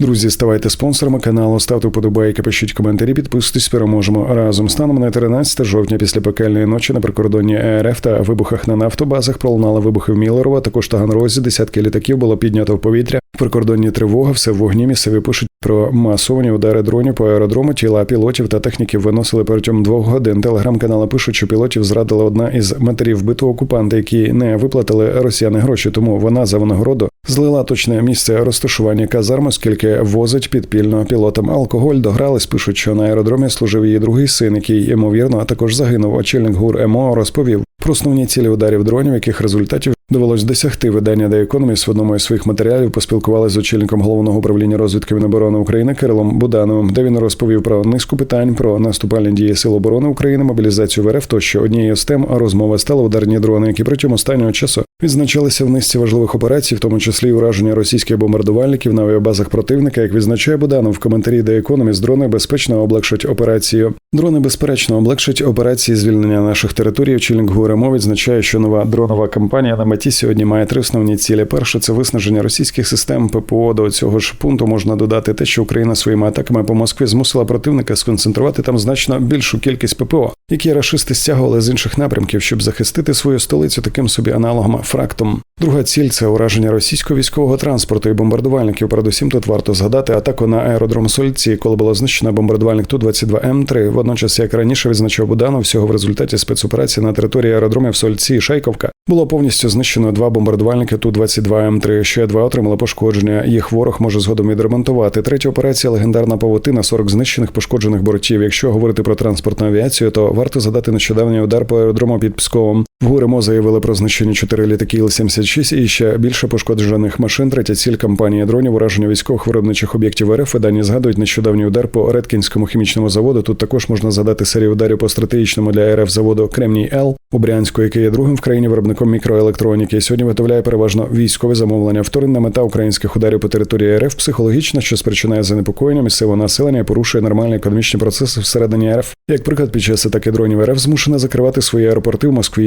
Друзі, ставайте спонсорами каналу, ставте вподобайки, пишіть коментарі, підписуйтесь, переможемо разом. Станом на 13 жовтня після пекельної ночі на прикордонні РФ та вибухах на нафтобазах пролунали вибухи в Мілерово. Також Таганрозі десятки літаків було піднято в повітря. Прикордонні тривога все в вогні. Місцеві пишуть про масовані удари дронів по аеродрому. Тіла пілотів та техніків виносили протягом двох годин. Телеграм-канали пишуть, що пілотів зрадила одна із матерів вбитого окупанта, які не виплатили росіяни гроші. Тому вона за винагороду злила точне місце розташування казарм, оскільки возить підпільно пілотам алкоголь. Догрались, пишуть, що на аеродромі служив її другий син, який ймовірно також загинув. Очільник гур МО розповів про основні цілі ударів дронів, яких результатів довелось досягти. Видання The Economist в одному із своїх матеріалів поспілкувалися з очільником головного управління розвідки Міноборони України Кирилом Будановим, де він розповів про низку питань про наступальні дії Сил оборони України, мобілізацію в РФ. Тощо однією з тем розмови стали ударні дрони, які протягом останнього часу відзначалися в низці важливих операцій, в тому числі ураження російських бомбардувальників на авіабазах противника. Як відзначає Буданов в коментарі The Economist, дрони безпечно облегшать операцію. Дрони безперечно облегшать операції звільнення наших територій. Очільник ГУРМО відзначає, що нова дронова кампанія на меті сьогодні має три основні цілі. Перше це виснаження російських систем ППО. До цього ж пункту можна додати те, що Україна своїми атаками по Москві змусила противника сконцентрувати там значно більшу кількість ППО, які рашисти стягували з інших напрямків, щоб захистити свою столицю таким собі аналогом фрактом. Друга ціль це ураження російського військового транспорту і бомбардувальників. Передусім тут варто згадати атаку на аеродром Сольці, коли було знищено бомбардувальник ту 22 М 3 Водночас, як раніше відзначав Буданов, всього в результаті спецоперації на території аеродромів Сольці і Шайковка було повністю знищено два бомбардувальники ту 22 М 3 Ще два отримали пошкодження. Їх ворог може згодом відремонтувати. Третя операція легендарна павутина, 40 знищених пошкоджених бортів. Якщо говорити про транспортну авіацію, то варто задати нещодавній удар по аеродрому під Псковом. В ГУРМО заявили про знищені чотири літаки Іл-76 і ще більше пошкоджених машин. Третя ціль кампанії дронів ураження військових виробничих об'єктів РФ. Видання згадують нещодавній удар по Редкінському хімічному заводу. Тут також можна згадати серію ударів по стратегічному для РФ заводу Кремній Л у Брянську, який є другим в країні виробником мікроелектроніки. Сьогодні виготовляє переважно військові замовлення. Вторинна мета українських ударів по території РФ психологічна, що спричиняє занепокоєння місцевого населення і порушує нормальні економічні процеси всередині РФ. Як приклад, під час атаки дронів РФ змушена закривати свої аеропорти в Москві і